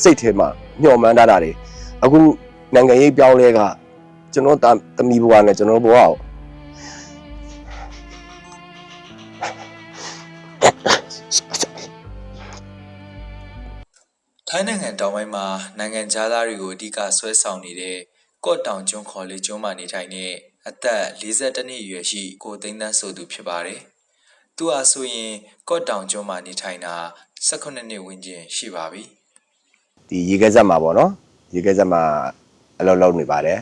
စိတ်ထဲမှာညှော်မှန်းထားတာတွေအခုနိုင်ငံရေးပြောင်းလဲကကျွန်တော်တာသမီးဘဝနဲ့ကျွန်တော်ဘဝကိုထိုင်းနိုင်ငံတောင်ပိုင်းမှာနိုင်ငံသားတွေကိုအဓိကဆွဲဆောင်နေတဲ့ကော့တောင်ကျွန်းခေါ်လေးကျွန်းမှာနေထိုင်တဲ့အသက်52နှစ်အရွယ်ရှိကိုသိန်းသန်းဆိုသူဖြစ်ပါတယ်။သူဟာဆိုရင်ကော့တောင်ကျွန်းမှာနေထိုင်တာ18နှစ်ဝန်းကျင်ရှိပါပြီ။ ဒီရေခဲဆက်မှာပေါ့နော်ရေခဲဆက်မှာအလုပ်လုပ်နေပါတယ်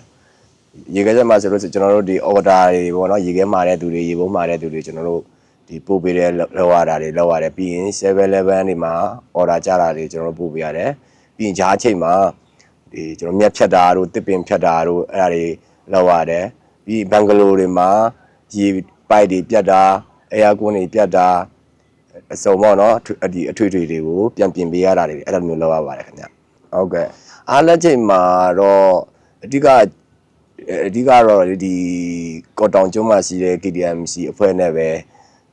ရေခဲဆက်မှာဆိုလို့ကျွန်တော်တို့ဒီ order တွေပေါ့နော်ရေခဲမှာတဲ့သူတွေရေပုံးမှာတဲ့သူတွေကျွန်တော်တို့ဒီပို့ပေးတဲ့လောက်ရတာတွေလောက်ရတယ်ပြီးရင်7-11တွေမှာ order ကြတာတွေကျွန်တော်တို့ပို့ပေးရတယ်ပြီးရင်ဂျားချိန်မှာဒီကျွန်တော်မြက်ဖြတ်တာတို့တစ်ပင်ဖြတ်တာတို့အဲ့ဒါတွေလောက်ရတယ်ပြီးဘန်ဂလိုတွေမှာရေပိုက်တွေပြတ်တာအဲယာကွန်းတွေပြတ်တာအစုံပေါ့နော်အထွေဒီအထွေထွေတွေကိုပြန်ပြင်ပေးရတာတွေအဲ့လိုမျိုးလုပ်ရပါတယ်ခင်ဗျ ဟုတ်ကဲ့အားလက်ချိန်မှာတော့အဓိကအဓိကတော့ဒီကော်တောင်ကျွန်းမှာရှိတဲ့ KDMC အဖွဲ့နဲ့ပဲ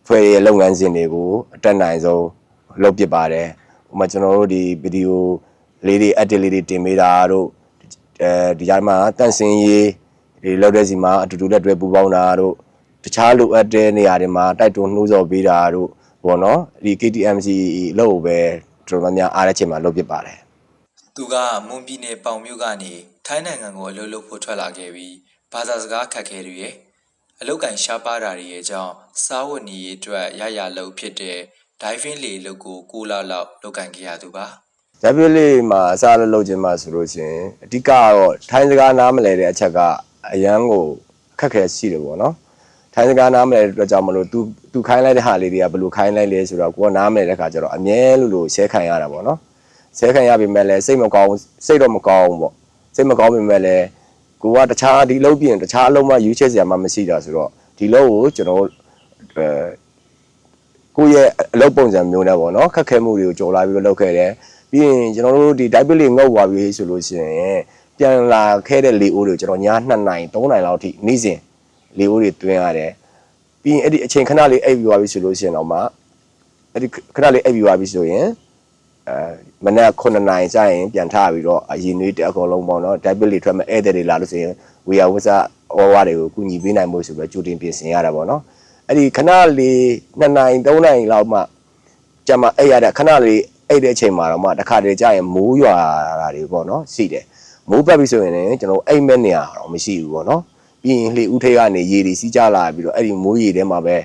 ဖွဲ့ရဲ့လုပ်ငန်းစဉ်တွေကိုအတက်နိုင်ဆုံးလုပ်ပစ်ပါတယ်ဥပမာကျွန်တော်တို့ဒီဗီဒီယိုလေးတွေ edit လေးတွေတင်ပေးတာတို့အဲဒီကြားမှာတန့်စင်ရေးဒီလုပ်တဲ့စီမှာအတူတူလက်တွဲပူးပေါင်းတာတို့တခြားလိုအပ်တဲ့နေရာတွေမှာတိုက်တွန်းနှိုးဆော်ပေးတာတို့ပေါ့နော်ဒီ KTMC လို့ပဲတော်တော်များများအားတဲ့ချိန်မှာလုပ်ဖြစ်ပါတယ် သူကမွန်ပြည်နယ်ပေါင်မြို့ကနေထိုင်းနိုင်ငံကိုအလုပ်လုပ်ဖို့ထွက်လာခဲ့ပြီးဘာသာစကားခက်ခဲတွေရဲ့အလုတ်ကန်ရှားပါတာတွေရဲ့အကြောင်းစားဝတ်နေရေးအတွက်ရရလုပ်ဖြစ်တဲ့ဒိုင်ဖင်းလေလုပ်ကို6လလောက်လုပ်ကန်ခဲ့ရသူပါ။ဒါပြလေးမှာအစားလို့လုပ်ခြင်းမှာဆိုလို့ရှိရင်အဓိကကတော့ထိုင်းစကားနားမလဲတဲ့အချက်ကအရန်ကိုအခက်ခဲရှိတယ်ပေါ့နော်။ထိုင်းစကားနားမလဲတဲ့အတွက်ကြောင့်မလို့ तू तू ခိုင်းလိုက်တဲ့ဟာလေးတွေကဘယ်လိုခိုင်းလိုက်လဲဆိုတော့ကိုကနားမလဲတဲ့ခါကျတော့အမြဲလို့လို့ရှဲခံရတာပေါ့နော်။ ရှဲခံရပြီမဲ့လဲစိတ်မကောင်းစိတ်တော့မကောင်းဘူးပေါ့။စိတ်မကောင်းပြီမဲ့လဲကိုကတခြားဒီလုံးပြင်တခြားအလုံးမှယူချက်စရာမှမရှိတာဆိုတော့ဒီလုံးကိုကျွန်တော်အဲကိုယ့်ရဲ့အလုပ်ပုံစံမျိုးနဲ့ပေါ့နော်ခက်ခဲမှုတွေကိုကြော်လာပြီးတော့လုပ်ခဲ့တယ်ပြီးရင်ကျွန်တော်တို့ဒီ type လေးငုတ်သွားပြီဆိုလို့ရှိရင်ပြန်လာခဲ့တဲ့လေအိုးတွေကိုကျွန်တော်ည2နိုင်3နိုင်လောက်ထိနေ့စဉ်လေအိုးတွေတွင်းရတယ်ပြီးရင်အဲ့ဒီအချိန်ခဏလေးအိပ်ပြီးသွားပြီဆိုလို့ရှိရင်တော့မှအဲ့ဒီခဏလေးအိပ်ပြီးသွားပြီဆိုရင် အဲမနက်9နိုင်ကျရင်ပြန်ထပြီးတော့အရင်နွေးတဲ့အကုန်လုံးပေါ့နော် type လေးထွက်မဲ့ဧည့်သည်တွေလာလို့ဆိုရင်ဝေယဝဆဝဝတွေကိုကုညီပေးနိုင်ဖို့ဆိုပြီးကြိုတင်ပြင်ဆင်ရတာပေါ့နော်အဲ့ဒီခဏလေး2နိုင်3နိုင်လောက်မှကျမအဲ့ရတဲ့ခဏလေးအဲ့တဲ့အချိန်မှာတော့မှတစ်ခါတည်းကြာရင်မိုးရွာတာတွေပေါ့နော်ရှိတယ်မိုးပတ်ပြီဆိုရင်လည်းကျွန်တော်အိမ်မက်နေရတော့မရှိဘူးပေါ့နော်ပြီးရင်လှေဦးထိပ်ကနေရေတွေစီးကြလာပြီးတော့အဲ့ဒီမိုးရေထဲမှာပဲ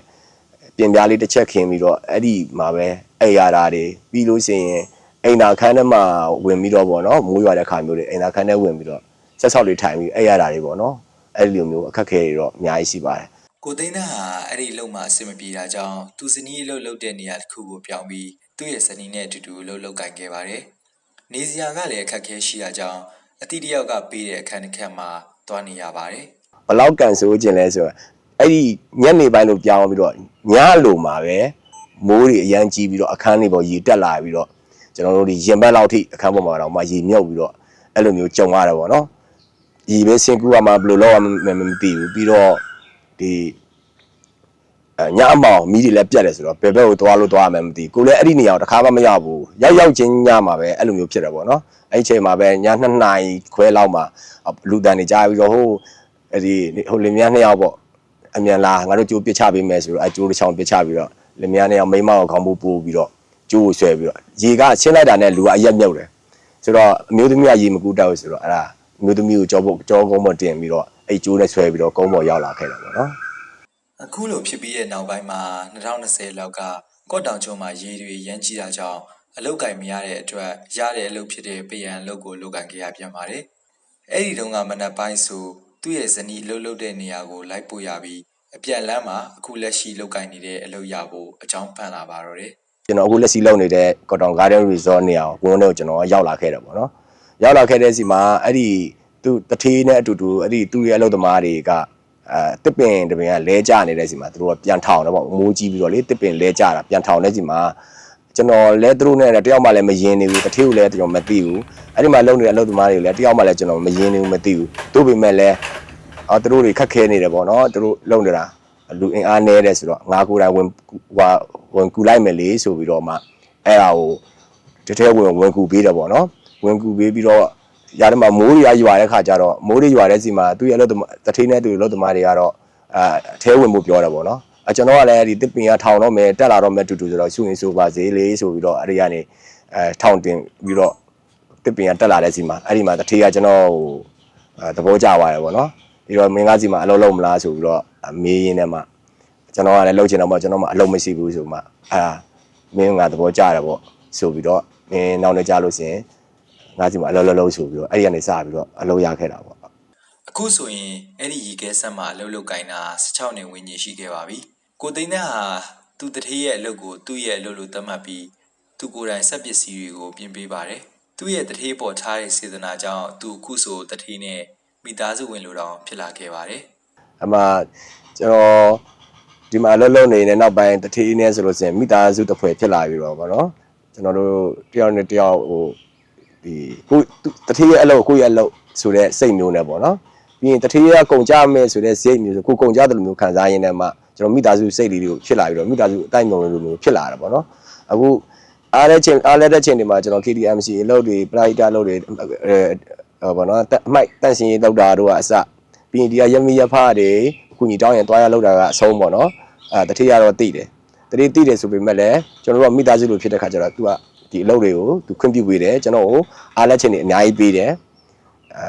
ပြင်ပြားလေးတစ်ချက်ခင်းပြီးတော့အဲ့ဒီမှာပဲ အဲ့ရတာတွေပြီးလို့ရှိရင်အိမ်သာခန်းထဲမှာဝင်ပြီးတော့ပေါ့နော်မိုးရွာတဲ့ခါမျိုးတွေအိမ်သာခန်းထဲဝင်ပြီးတော့ဆက်ဆောက်လေးထိုင်ပြီးအဲ့ရတာတွေပေါ့နော်အဲ့ဒီလိုမျိုးအခက်အခဲတွေတော့အများကြီးရှိပါတယ်ကိုသိန်းသန်းဟာအဲ့ဒီအလုပ်မှာအဆင်မပြေတာကြောင့်သူဇနီးအလုပ်လုပ်တဲ့နေရာတစ်ခုကိုပြောင်းပြီးသူ့ရဲ့ဇနီးနဲ့အတူတူအလုပ်လုပ်ကန်ခဲ့ပါတယ်။နေစရာကလည်းအခက်အခဲရှိတာကြောင့်အတိတယောက်ကပေးတဲ့အခန်းတစ်ခန်းမှာတွားနေရပါတယ်။ဘလောက်ကန်ဆိုးခြင်းလဲဆိုတော့အဲ့ဒီညနေပိုင်းလို့ပြောင်းပြီးတော့ညလိုမှာပဲ မိုးတွေအရန်ကြီးပြီးတော့အခန်းတွေပေါ်ရေတက်လာပြီးတော့ကျွန်တော်တို့ဒီရင်ဘက်လောက်ထိအခန်းပေါ်မှာတော့မှရေမြုပ်ပြီးတော့အဲ့လိုမျိုးကြုံရတယ်ပေါ့နော်ရေပဲဆင်ကူရမှာဘယ်လိုလုပ်ရမလဲမသိဘူးပြီးတော့ဒီအညအမောင်မီးတွေလည်းပြတ်တယ်ဆိုတော့ဘယ်ဘက်ကိုသွားလို့သွားရမှန်းမသိဘူးကိုလည်းအဲ့ဒီနေရာကိုတစ်ခါမှမရောက်ဘူးရောက်ရောက်ချင်းညမှာပဲအဲ့လိုမျိုးဖြစ်တယ်ပေါ့နော်အဲ့ဒီအချိန်မှာပဲည2နာရီခွဲလောက်မှာလူတန်နေကြားပြီးတော့ဟိုအဲ့ဒီဟိုလင်မယားနှစ်ယောက်ပေါ့အမြန်လာငါတို့ကြိုးပစ်ချပေးမယ်ဆိုတော့အဲကြိုးတစ်ချောင်းပစ်ချပြီးတော့ လင်မယားနှစ်ယောက်မိန်းမကိုခေါင်းပိုးပိုးပြီးတော့ကြိုးကိုဆွဲပြီးတော့ရေကဆင်းလိုက်တာနဲ့လူကအရက်မြုပ်တယ်ဆိုတော့အမျိုးသမီးကရေမကူတတ်ဘူးဆိုတော့အဲ့ဒါအမျိုးသမီးကိုကြောဖို့ကြောကုန်းပေါ်တင်ပြီးတော့အဲ့ကြိုးနဲ့ဆွဲပြီးတော့ကုန်းပေါ်ရောက်လာခဲ့တယ်ပေါ့နော်အခုလိုဖြစ်ပြီးတဲ့နောက်ပိုင်းမှာ2020လောက်ကကော့တောင်ကျွန်းမှာရေတွေရမ်းကြီးတာကြောင့်အလုတ်ကင်မရတဲ့အတွက်ရတဲ့အလုပ်ဖြစ်တဲ့ပယံအလုပ်ကိုလုပ်ကင်ခဲ့ရပြန်ပါတယ်။အဲ့ဒီတုန်းကမနက်ပိုင်းဆိုသူ့ရဲ့ဇနီးအလုပ်လုပ်တဲ့နေရာကိုလိုက်ပို့ရပြီး အပြန်လမ်းမှာအခုလက်ရှိလုပ်ကင်နေတဲ့အလုပ်ရဖို့အကြောင်းပန်လာပါတော့တယ်ကျွန်တော်အခုလက်ရှိလုပ်နေတဲ့ Cotton Garden Resort နေရာကိုဝန်ထဲကိုကျွန်တော်ရောက်လာခဲ့တယ်ပေါ့နော်ရောက်လာခဲ့တဲ့စီမှာအဲ့ဒီသူတထေးနဲ့အတူတူအဲ့ဒီသူ့ရဲ့အလုပ်သမားတွေကအဲတစ်ပင်တစ်ပင်ကလဲကျနေတဲ့စီမှာသူတို့ကပြန်ထောင်တယ်ပေါ့မိုးကြီးပြီးတော့လေတစ်ပင်လဲကျတာပြန်ထောင်တဲ့စီမှာကျွန်တော်လဲသူတို့နဲ့တယောက်မှလည်းမယင်းနေဘူးတထေးကိုလည်းကျွန်တော်မသိဘူးအဲ့ဒီမှာလုပ်နေတဲ့အလုပ်သမားတွေလည်းတယောက်မှလည်းကျွန်တော်မယင်းနေဘူးမသိဘူးတို့ပေမဲ့လည်း အော်သူတို့တွေခက်ခဲနေတယ်ပေါ့နော်သူတို့လုပ်နေတာလူအင်အားနည်းတယ်ဆိုတော့ငါကိုယ်တိုင်ဝင်ဟွာဝင်ကူလိုက်မယ်လေဆိုပြီးတော့မှအဲ့ဒါကိုတထဲဝင်ဝင်ကူပေးတယ်ပေါ့နော်ဝင်ကူပေးပြီးတော့ရာထဲမှာမိုးတွေရွာတဲ့ခါကျတော့မိုးတွေရွာတဲ့စီမှာသူ့ရဲ့အလုပ်သမားတထိနဲ့သူအလုပ်သမားတွေကတော့အဲအထဲဝင်ဖို့ပြောတယ်ပေါ့နော်အကျွန်တော်ကလည်းဒီတစ်ပင်ကထောင်တော့မယ်တက်လာတော့မယ်တူတူဆိုတော့ရှူရင်ဆိုပါစေလေဆိုပြီးတော့အဲ့ဒီကနေအဲထောင်တင်ပြီးတော့တစ်ပင်ကတက်လာတဲ့စီမှာအဲ့ဒီမှာတထိကကျွန်တော်ဟိုအဲသဘောကျသွားတယ်ပေါ့နော် ပြီးတော့မင်းကားစီမှာအလုပ်လုပ်မလားဆိုပြီးတော့မေးရင်းနဲ့မှကျွန်တော်ကလည်းလုပ်ချင်တော့မှကျွန်တော်မှအလုပ်မရှိဘူးဆိုမှအာမင်းကသဘောကျတယ်ပေါ့ဆိုပြီးတော့မင်းနောက်နေကြလို့ရှိရင်ငါစီမှာအလုပ်လုပ်လုပ်ဆိုပြီးတော့အဲ့ဒီကနေစပြီးတော့အလုပ်ရခဲ့တာပေါ့အခုဆိုရင်အဲ့ဒီရီကဲဆက်မှာအလုပ်လုပ်ကိုင်းတာ16နှစ်ဝန်းကျင်ရှိခဲ့ပါပြီကိုသိန်းတဲ့ဟာသူတထေးရဲ့အလုပ်ကိုသူ့ရဲ့အလုပ်လို့သတ်မှတ်ပြီးသူကိုယ်တိုင်စက်ပစ္စည်းတွေကိုပြင်ပေးပါတယ်သူ့ရဲ့တထေးပေါ်ထားတဲ့စေတနာကြောင့်သူအခုဆိုတထေးနဲ့ မိသားစုဝင်လိုတောင်ဖြစ်လာခဲ့ပါတယ်အမှကျွန်တော်ဒီမှာအလုပ်လုပ်နေတဲ့နောက်ပိုင်းတတိနဲ့ဆိုလို့ရှိရင်မိသားစုတစ်ဖွဲ့ဖြစ်လာပြီးတော့ဗောနော်ကျွန်တော်တို့တယောက်နဲ့တယောက်ဟိုဒီကိုတတိရဲ့အလုပ်ကိုယ့်ရဲ့အလုပ်ဆိုတဲ့စိတ်မျိုးနဲ့ဗောနော်ပြီးရင်တတိရဲ့ကုန်ကြမယ်ဆိုတဲ့စိတ်မျိုးဆိုကိုကုန်ကြတယ်လို့မျိုးခံစားရင်းနဲ့မှကျွန်တော်မိသားစုစိတ်လေးတွေကိုဖြစ်လာပြီးတော့မိသားစုအတိုင်းအမြုံလိုမျိုးဖြစ်လာတာဗောနော်အခုအားတဲ့ချိန်အားလက်တဲ့ချိန်တွေမှာကျွန်တော် KDMC အလုပ်တွေ private အလုပ်တွေ အဲဟောဗောနော်အမိုက်တန့်စင်ရေးလောက်တာတို့ကအစပြီးရင်ဒီကရမီရဖားတွေအခုညီတောင်းရင်တွားရလောက်တာကအဆုံးပေါ့နော်အဲတတိယတော့တိတယ်တတိတိတယ်ဆိုပေမဲ့လည်းကျွန်တော်တို့ကမိသားစုလိုဖြစ်တဲ့ခါကျတော့ तू ကဒီအလုပ်တွေကို तू ခွင့်ပြုပေးတယ်ကျွန်တော်ကိုအားလက်ချင်းတွေအများကြီးပေးတယ်အဲ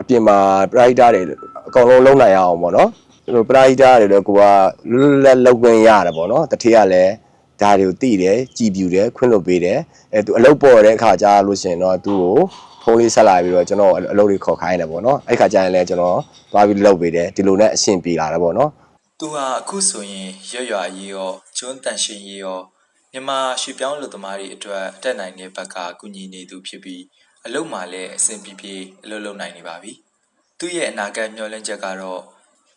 အပြင်မှာ pride တွေအကောင်လုံးလုံးနိုင်အောင်ပေါ့နော်ကျွန်တော် pride တွေလည်းကိုကလွတ်လပ်လောက်ခွင့်ရတယ်ပေါ့နော်တတိယလည်း ဒါတွေကိုတိတယ်ကြည်ပြူတယ်ခွင့်လွှတ်ပေးတယ်အဲ तू အလုပ်ပေါ်တဲ့အခါကျလို့ရှိရင်တော့ तू ကိုဖုန်းလေးဆက်လာပြီးတော့ကျွန်တော်အလုပ်တွေခေါ်ခိုင်းတယ်ပေါ့နော်အဲ့ခါကျရင်လည်းကျွန်တော်သွားပြီးလုပ်ပေးတယ်ဒီလိုနဲ့အဆင်ပြေလာတယ်ပေါ့နော်သူဟာအခုဆိုရင်ရွရွရေးရောကျွန်းတန်ရှင်ရေးရောမြန်မာရွှေပြောင်းလူသမားတွေအတွက်အတက်နိုင်တဲ့ဘက်ကကူညီနေသူဖြစ်ပြီးအလုပ်မှာလည်းအဆင်ပြေပြေအလုပ်လုပ်နိုင်နေပါပြီ။သူ့ရဲ့အနာဂတ်မျှော်လင့်ချက်ကတော့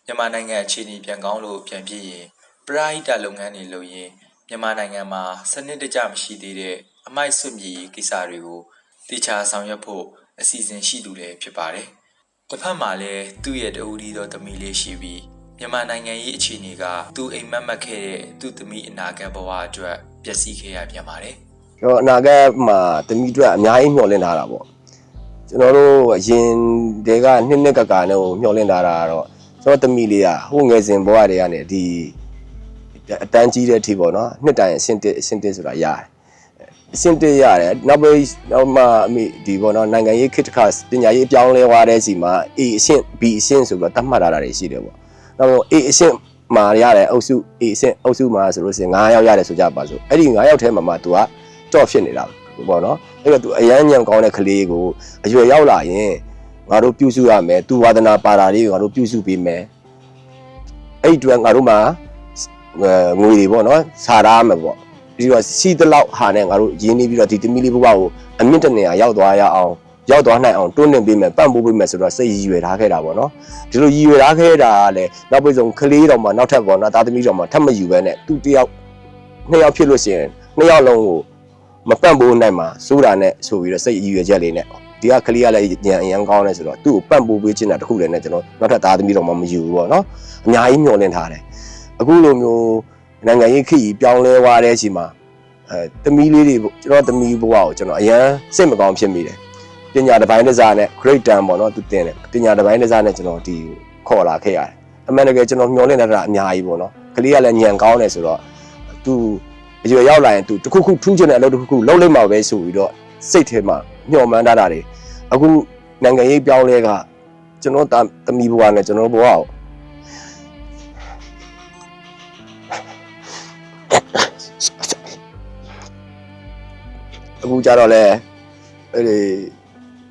မြန်မာနိုင်ငံအခြေအနေပြန်ကောင်းလို့ပြန်ပြည့်ရင်ပရိုက်တာလုပ်ငန်းတွေလုပ်ရင် မြန်မာနိုင်ငံမှာစနစ်တကျမရှိသေးတဲ့အမိုက်စွန့်ပြေးကိစ္စတွေကိုတေချာဆောင်ရွက်ဖို့အစီအစဉ်ရှိသူလည်းဖြစ်ပါတယ်။တစ်ဖက်မှာလည်းသူ့ရဲ့တဦးဒီသောသမီးလေးရှိပြီးမြန်မာနိုင်ငံရေးအခြေအနေကသူအိမ်မက်မက်ခဲ့တဲ့သူ့သမီးအနာဂတ်ဘဝအတွက်ပျက်စီးခဲ့ရပြန်ပါတယ်ကျွန်တော်အနာဂတ်မှာတမီအတွက်အများကြီးမျှော်လင့်ထားတာပေါ့ကျွန်တော်တို့အရင်တည်းကနှစ်နှစ်ကကနဲ့ကိုမျှော်လင့်ထားတာကတော့ကျွန်တော်တမီလေးကဟိုငယ်စဉ်ဘဝတွေကနေဒီ အတန်းကြီးတဲ့အထိပေါ့နော်နှစ်တိုင်အဆင့်တစ်အဆင့်တစ်ဆိုတာရတယ်အဆင့်တစ်ရတယ်နောက်ပြီးနောက်မှအမိဒီပေါ့နော်နိုင်ငံရေးခေတ်တစ်ခါပညာရေးအပြောင်းလဲသွားတဲ့စီမှာ A အဆင့် B အဆင့်ဆိုပြီးတော့တတ်မှတ်ထားတာတွေရှိတယ်ပေါ့နောက်တော့ A အဆင့်မှာရတယ်အုပ်စု A အဆင့်အုပ်စုမှာဆိုလို့ရှိရင်9ယောက်ရတယ်ဆိုကြပါစို့အဲ့ဒီ9ယောက်ထဲမှာမှ तू က တော့ဖြစ်နေတာပေါ့နော်အဲ့တော့ तू အရန်ညံကောင်းတဲ့ကလေးကိုအရွယ်ရောက်လာရင်ငါတို့ပြုစုရမယ် तू ဝါဒနာပါတာလေးကိုငါတို့ပြုစုပေးမယ်အဲ့ဒီအတွက်ငါတို့မှာ ငွေတွေပေါ့နော်စာရမယ်ပေါ့ဒီတော့စီတလောက်ဟာနဲ့ငါတို့ရင်းနှီးပြီးတော့ဒီတမီလေးဘဝကိုအမြင့်တနေရာရောက်သွားရအောင်ရောက်သွားနိုင်အောင်တွန်းတင်ပေးမယ်ပံ့ပိုးပေးမယ်ဆိုတော့စိတ်ရည်ရွယ်ထားခဲ့တာပေါ့နော်ဒီလိုရည်ရွယ်ထားခဲ့တာကလည်းနောက်ပိတ်ဆုံးကလေးတော်မှာနောက်ထပ်ပေါ့နော်သားသမီးတော်မှာထပ်မယူပဲနဲ့သူတယောက်နှစ်ယောက်ဖြစ်လို့ရှိရင်နှစ်ယောက်လုံးကိုမပန့်ပိုးနိုင်မှာစိုးတာနဲ့ဆိုပြီးတော့စိတ်ရည်ရွယ်ချက်လေးနဲ့ဒီကကလေးကလည်းညံအရန်ကောင်းနေဆိုတော့သူ့ကိုပန့်ပိုးပေးချင်တာတခုလည်းနဲ့ကျွန်တော်နောက်ထပ်သားသမီးတော့မှမယူဘူးပေါ့နော်အများကြီးမျှော်လင့်ထားတယ် အခုလိုမျိုးနိုင်ငံရေးခေတ်ကြီးပြောင်းလဲသွားတဲ့အချိန်မှာအဲသမီးလေးတွေကျွန်တော်သမီးဘဝကိုကျွန်တော်အရန်စိတ်မကောင်းဖြစ်မိတယ်ပညာတစ်ပိုင်းတစ်စားနဲ့ great time ပေါ့နော်သူတင်တယ်ပညာတစ်ပိုင်းတစ်စားနဲ့ကျွန်တော်ဒီခေါ်လာခဲ့ရတယ်အမှန်တကယ်ကျွန်တော်မျှော်လင့်နေတာအများကြီးပေါ့နော်ကလေးကလည်းညံကောင်းတယ်ဆိုတော့သူအရွယ်ရောက်လာရင် तू တခုခုထူးချင်တဲ့အလုပ်တစ်ခုခုလုပ်လိုက်မှာပဲဆိုပြီးတော့စိတ်ထဲမှာညှော်မှန်းထားတာတွေအခုနိုင်ငံရေးပြောင်းလဲကကျွန်တော်တာသမီးဘဝနဲ့ကျွန်တော်ဘဝကို အခုကြတော့လေအဲ့ဒီ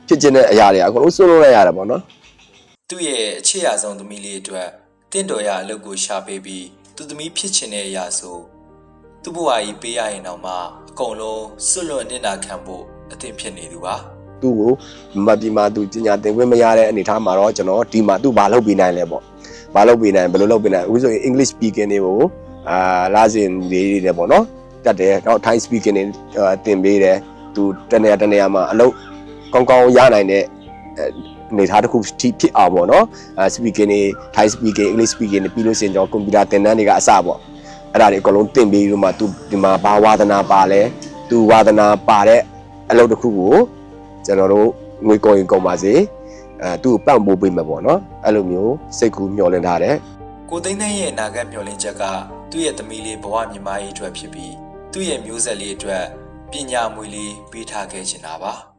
ဖြစ်ချင်တဲ့အရာတွေအကုန်လုံးစွန့်လို့လိုက်ရတယ်ပေါ့နော်။သူ့ရဲ့အချစ်ရဆုံးသမီးလေးအတွက်တင့်တော်ရအလုပ်ကိုရှာပေးပြီးသူသမီးဖြစ်ချင်တဲ့အရာဆိုသူ့ဘဝကြီးပေးရရင်တော့မှအကုန်လုံးစွန့်လွတ်နေတာခံဖို့အသင့်ဖြစ်နေသူပါ။သူ့ကိုမတ်ဒီမှာသူပညာသင်ခွင့်မရတဲ့အနေအထားမှာတော့ကျွန်တော်ဒီမှာသူ့ဘာလုပ်ပေးနိုင်လဲပေါ့ဘာလုပ်ပေးနိုင်ဘယ်လိုလုပ်ပေးနိုင်အခုဆိုရင် English speaking တွေကိုအာလာစင်လေးတွေပေါ့နော် တတ်တယ်နောက် Thai speaking တွေတင်ပေးတယ်သူတနေရာတနေရာမှာအလုပ်ကောင်းကောင်းရနိုင်တဲ့အနေထားတစ်ခုဖြစ်အောင်ပေါ့နော်အဲ speaking တွေ Thai speaking English speaking တွေပြီးလို့ရှိရင်ကျွန်တော်ကွန်ပျူတာသင်တန်းတွေကအစပေါ့အဲ့ဒါတွေအကုန်လုံးတင်ပေးပြီးတော့မှသူဒီမှာဘာဝါသနာပါလဲသူဝါသနာပါတဲ့အလုပ်တစ်ခုကိုကျွန်တော်တို့ငွေကုန်ရင်ကုန်ပါစေအဲသူ့ကိုပန့်ပိုးပေးမှာပေါ့နော်အဲ့လိုမျိုးစိတ်ကူးမျှော်လင့်ထားတယ်ကိုသိန်းသိန်းရဲ့အနာဂတ်မျှော်လင့်ချက်ကသူ့ရဲ့သမီးလေးဘဝမြင်မရေးအတွက်ဖြစ်ပြီး သူ့ရဲ့မျိုးဆက်လေးအတွက်ပညာမွေလေးပေးထားခဲ့ခြင်းတာပါ။